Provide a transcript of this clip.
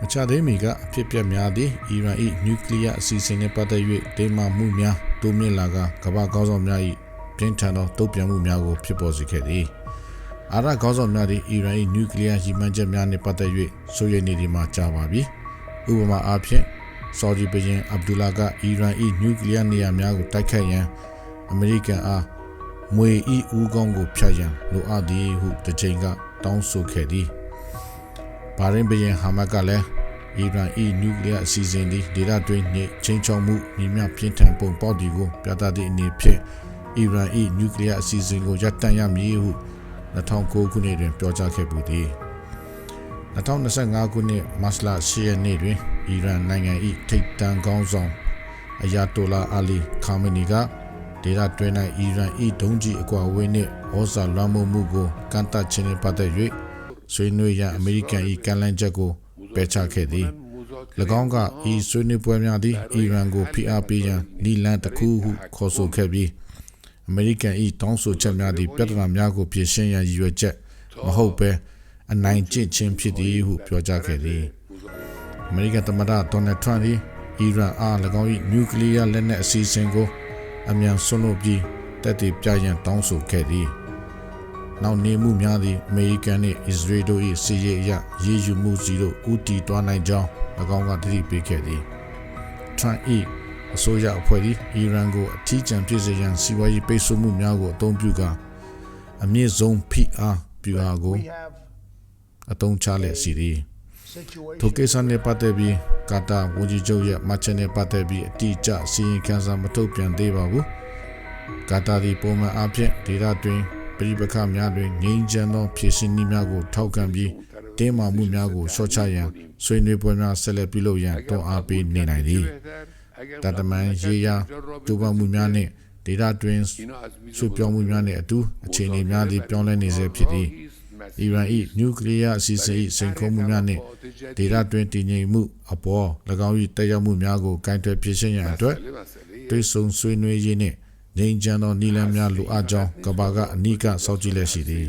မချသေးမီကအဖြစ်ပြက်များသည့်အီရန်၏နျူကလ িয়ার အစီအစဉ်နှင့်ပတ်သက်၍ဒေမာမှုများတိုးမြင့်လာကကမ္ဘာကောင်းဆောင်များ၏ပြင်းထန်သောတုံ့ပြန်မှုများကိုဖြစ်ပေါ်စေခဲ့သည်အာရကောင်းဆောင်များသည်အီရန်၏နျူကလ িয়ার ရည်မှန်းချက်များနှင့်ပတ်သက်၍စိုးရိမ်နေသည်မှာကြားပါပြီဥပမာအားဖြင့်ဆော်ဒီဘုရင်အဗ်ဒူလာကအီရန်၏နျူကလ িয়ার နေရာများကိုတိုက်ခတ်ရန်အမေရိကန်အားမွေဤဦးကောင်းကိုဖျက်ရန်လိုအပ်သည်ဟုတစ်ချိန်ကတောင်းဆိုခဲ့သည် ဘာရင်ဘရင်ဟာမတ်ကလည်းအီရန်၏ nuclear အစီအစဉ်သည်ဒေသတွင်းနှင့်ချင်းချောက်မှုညီမျှပြင်းထန်ပုံပေါက်သည်ကိုပြသသည့်အနေဖြင့်အီရန်၏ nuclear အစီအစဉ်ကိုရပ်တန့်ရမည်ဟု2009ခုနှစ်တွင်ပြောကြားခဲ့ပူသည်2025ခုနှစ်မတ်လ10ရက်နေ့တွင်အီရန်နိုင်ငံ၏ထိပ်တန်းခေါင်းဆောင်အယာတိုလာအာလီခါမနီကဒေတာတွင်း၌အီရန်၏ဒုံးကျည်အကွာအဝေးနှင့်ဩဇာလွှမ်းမိုးမှုကိုကန့်သတ်ခြင်းနှင့်ပတ်သက်၍ ဆွေးနွေးရန်အမေရိကန်၏ကမ်းလှမ်းချက်ကိုပယ်ချခဲ့သည်၎င်းကဤဆွေးနွေးပွဲများသည်အီရန်ကိုဖိအားပေးရန်နီလန်တစ်ခုဟုခေါ်ဆိုခဲ့ပြီးအမေရိကန်၏တောင်းဆိုချက်များသည်ပြဿနာများကိုဖြေရှင်းရန်ရည်ရွယ်ချက်မဟုတ်ဘဲအနိုင်ကျင့်ခြင်းဖြစ်သည်ဟုပြောကြားခဲ့သည်အမေရိကန်သမ္မတဒေါ်နယ်ထရန့်သည်အီရန်အား၎င်း၏နျူကလ িয়ার လက်နက်အစီအစဉ်ကိုအမြန်ဆွလို့ပြီးတက်တည်ပြရန်တောင်းဆိုခဲ့သည် နောက်နေမှုများသည့်အမေရိကန်နှင့်အစ္စရေးတို့၏စီးရေးအရရေးယူမှုစီတို့ဥတီတွားနိုင်ကြောင်း၎င်းကတတိပေးခဲ့သည်ထရန့်၏အစိုးရအဖွဲ့သည်အီရန်ကိုအထီးကျန်ဖြစ်စေရန်စီးပွားရေးပိတ်ဆို့မှုများကိုအသုံးပြုကာအမြင့်ဆုံးဖိအားပြုအားကို We have အသုံးချလျက်ရှိသည် situation ထိုကိစ္စနှင့်ပတ်သက်ပြီးကာတာဝန်ကြီးချုပ်ရဲ့မှတ်ချက်နဲ့ပတ်သက်ပြီးအတိအကျစီရင်ခံစာမထုတ်ပြန်သေးပါဘူးကာတာဒီပုံမှန်အားဖြင့်ဒေသတွင်း ပြည်ပခါများတွင်ငြိမ်းချမ်းသောဖြစ်စဉ်နည်းများကိုထောက်ခံပြီးတင်းမာမှုများကိုလျှော့ချရန်ဆွေးနွေးပွဲများဆက်လက်ပြုလုပ်ရန်တွန်းအားပေးနေနိုင်သည်တတမန်ရေးရာကျူပမှုများနှင့်ဒေသတွင်းဆွေးပြောင်းမှုများနှင့်အတူအခြေအနေများသည်ပြောင်းလဲနေစေဖြစ်သည်အီရန်၏နျူကလ িয়ার အစီအစဉ်၏စိန်ခေါ်မှုများနှင့်ဒေသတွင်းတည်ငြိမ်မှုအပေါ်၎င်း၏တက်ရောက်မှုများကိုကင်တွယ်ဖြစ်ရှင်းရန်အတွက်တွေ့ဆုံဆွေးနွေးရေးနှင့် ငြိမ်းချမ်းသောနည်းလမ်းများလိုအပ်ကြောင်းကမ္ဘာကအနိကစောင့်ကြည့်လက်ရှိသည်